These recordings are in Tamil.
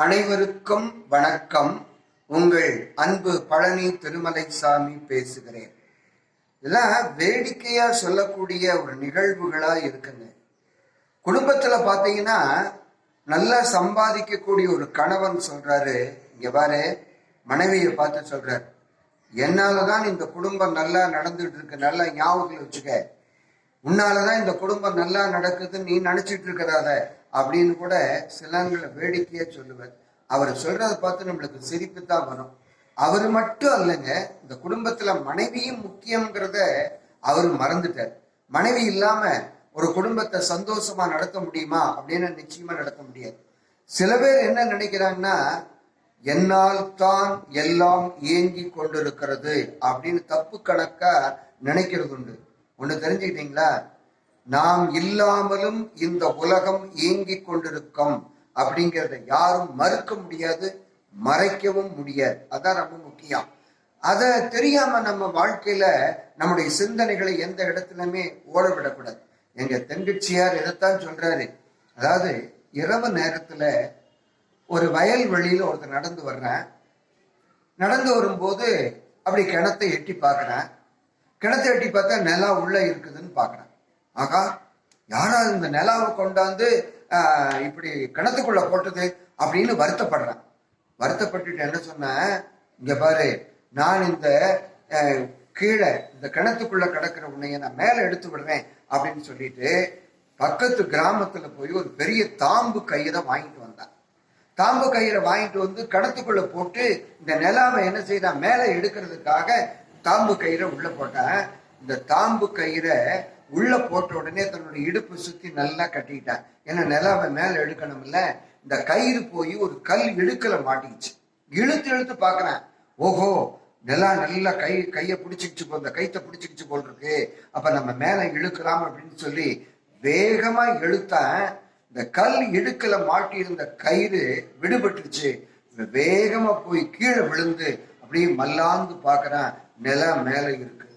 அனைவருக்கும் வணக்கம். உங்கள் அன்பு பழனி திருமலை சாமி பேசுகிறேன். இதெல்லாம் வேடிக்கையா சொல்லக்கூடிய ஒரு நிகழ்வுகளா இருக்குங்க. குடும்பத்துல பாத்தீங்கன்னா நல்லா சம்பாதிக்கக்கூடிய ஒரு கணவன் சொல்றாரு. இங்க பாரு மனைவியை பார்த்து சொல்றாரு. என்னாலதான் இந்த குடும்பம் நல்லா நடந்துட்டு இருக்கு. நல்லா ஞாபகத்தில் வச்சுக்க. உன்னாலதான் இந்த குடும்பம் நல்லா நடக்குதுன்னு நீ நினைச்சிட்டு இருக்கிறாத. அப்படின்னு கூட சிலங்களை வேடிக்கையா சொல்லுவார். அவர் சொல்றதை பார்த்து நம்மளுக்கு சிரிப்பு தான் வரும். அவர் மட்டும் இல்லைங்க இந்த குடும்பத்துல மனைவியும் முக்கியங்கிறத அவர் மறந்துட்டார். மனைவி இல்லாம ஒரு குடும்பத்தை சந்தோஷமா நடத்த முடியுமா அப்படின்னு நிச்சயமா நடத்த முடியாது. சில பேர் என்ன நினைக்கிறாங்கன்னா என்னால் தான் எல்லாம் இயங்கி கொண்டிருக்கிறது அப்படின்னு தப்பு கணக்கா நினைக்கிறது உண்டு. ஒண்ணு தெரிஞ்சுக்கிட்டீங்களா? நாம் இல்லாமலும் இந்த உலகம் இயங்கிக் கொண்டிருக்கும். அப்படிங்கிறத யாரும் மறுக்க முடியாது மறைக்கவும் முடியாது. அதான் ரொம்ப முக்கியம். அதை தெரியாம நம்ம வாழ்க்கையில நம்முடைய சிந்தனைகளை எந்த இடத்துலயுமே ஓட விடக்கூடாது எங்க தெங்கச்சியார் இதைத்தான் சொல்றாரு. அதாவது இரவு நேரத்துல ஒரு வயல் வெளியில ஒருத்தர் நடந்து வர்றேன். நடந்து வரும்போது அப்படி கிணத்தை எட்டி பார்க்கறேன். கிணத்தை எட்டி பார்த்தா நிலா உள்ள இருக்குதுன்னு பாக்குறேன் ஆகா யாராவது இந்த நிலாவை கொண்டாந்து இப்படி கிணத்துக்குள்ள போட்டது அப்படின்னு வருத்தப்படுறேன். வருத்தப்பட்டுட்டு என்ன சொன்னேன்? இங்க பாரு நான் இந்த கீழே இந்த கிணத்துக்குள்ள கிடக்கிற உன்னைய நான் மேல எடுத்து விடுறேன் அப்படின்னு சொல்லிட்டு பக்கத்து கிராமத்துல போய் ஒரு பெரிய தாம்பு கயிறை வாங்கிட்டு வந்தேன். தாம்பு கயிறை வாங்கிட்டு வந்து கிணத்துக்குள்ள போட்டு இந்த நிலாவை என்ன செய்தான்? மேலே எடுக்கிறதுக்காக தாம்பு கயிறை உள்ள போட்டேன். இந்த தாம்பு கயிறை உள்ள போட்ட உடனே தன்னுடைய இடுப்பு சுத்தி நல்லா கட்டிக்கிட்டான் ஏன்னா நிலாவை மேல எடுக்கணும்ல. இந்த கயிறு போய் ஒரு கல் இழுக்கல மாட்டிக்கிச்சு. இழுத்து இழுத்து பாக்குறேன் ஓஹோ நிலா நல்லா கை கையை பிடிச்சிக்கிச்சு போ இந்த கைத்தை பிடிச்சிக்கிச்சு போல் இருக்கு. அப்ப நம்ம மேல இழுக்கலாம் அப்படின்னு சொல்லி வேகமா இழுத்தேன் இந்த கல் இடுக்கல மாட்டியிருந்த கயிறு விடுபட்டுருச்சு. வேகமா போய் கீழே விழுந்து அப்படியே மல்லாந்து பார்க்கறான். நிலம் மேல இருக்கு.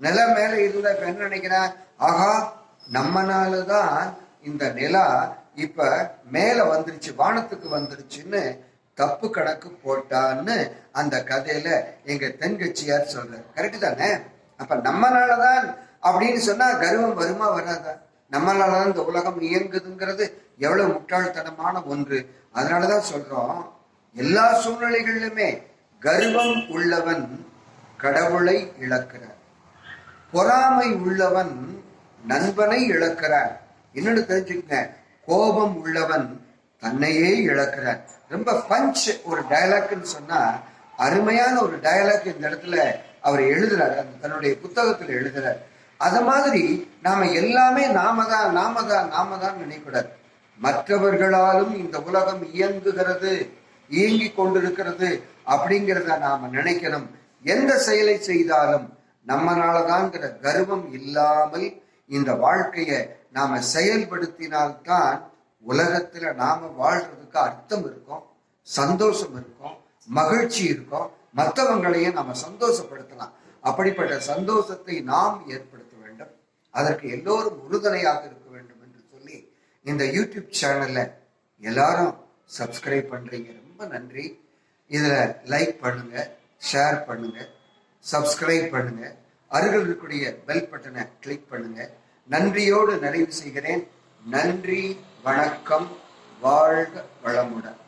நிலம் மேல இருந்த என்ன நினைக்கிறேன் ஆகா நம்மனால தான் இந்த நிலா இப்ப மேல வந்துருச்சு வானத்துக்கு வந்துருச்சுன்னு தப்பு கணக்கு போட்டான்னு அந்த கதையில எங்க தென்கட்சியார் சொல்றாரு. கரெக்டு தானே? அப்ப நம்மனாலதான் அப்படின்னு சொன்னா கர்வம் வருமா வராதா? நம்மளாலதான் இந்த உலகம் இயங்குதுங்கிறது எவ்வளவு முட்டாள்தனமான ஒன்று. அதனாலதான் சொல்றோம் எல்லா சூழ்நிலைகளிலுமே கர்வம் உள்ளவன் கடவுளை இழக்கிறார். பொறாமை உள்ளவன் நண்பனை இழக்கிறான் என்னன்னு தெரிஞ்சுக்கங்க. கோபம் உள்ளவன் தன்னையே இழக்கிறான் ரொம்ப பஞ்ச் ஒரு டயலாக்னு சொன்னா அருமையான ஒரு டயலாக் இந்த இடத்துல அவர் எழுதுறாரு. அந்த தன்னுடைய புத்தகத்துல எழுதுறாரு. அத மாதிரி நாம எல்லாமே நாம தான் நாம தான் நாம தான் நினைக்கூடாது. மற்றவர்களாலும் இந்த உலகம் இயங்குகிறது இயங்கி கொண்டிருக்கிறது அப்படிங்கிறத நாம நினைக்கணும். எந்த செயலை செய்தாலும் நம்மனாலதான்ங்கிற கர்வம் இல்லாமல் இந்த வாழ்க்கையை நாம செயல்படுத்தினால்தான் உலகத்துல நாம வாழ்றதுக்கு அர்த்தம் இருக்கும் சந்தோஷம் இருக்கும் மகிழ்ச்சி இருக்கும். மற்றவங்களையும் நாம சந்தோஷப்படுத்தலாம். அப்படிப்பட்ட சந்தோஷத்தை நாம் ஏற்படுத்த வேண்டும். அதற்கு எல்லோரும் உறுதுணையாக இருக்க வேண்டும் என்று சொல்லி இந்த யூடியூப் சேனல்ல எல்லாரும் சப்ஸ்கிரைப் பண்றீங்க. ரொம்ப நன்றி. இதுல லைக் பண்ணுங்க ஷேர் பண்ணுங்க. சப்ஸ்கிரைப் பண்ணுங்க. அருகில் இருக்கக்கூடிய பெல் பட்டனை கிளிக் பண்ணுங்க. நன்றியோடு நிறைவு செய்கிறேன். நன்றி வணக்கம் வாழ்க வளமுடன்.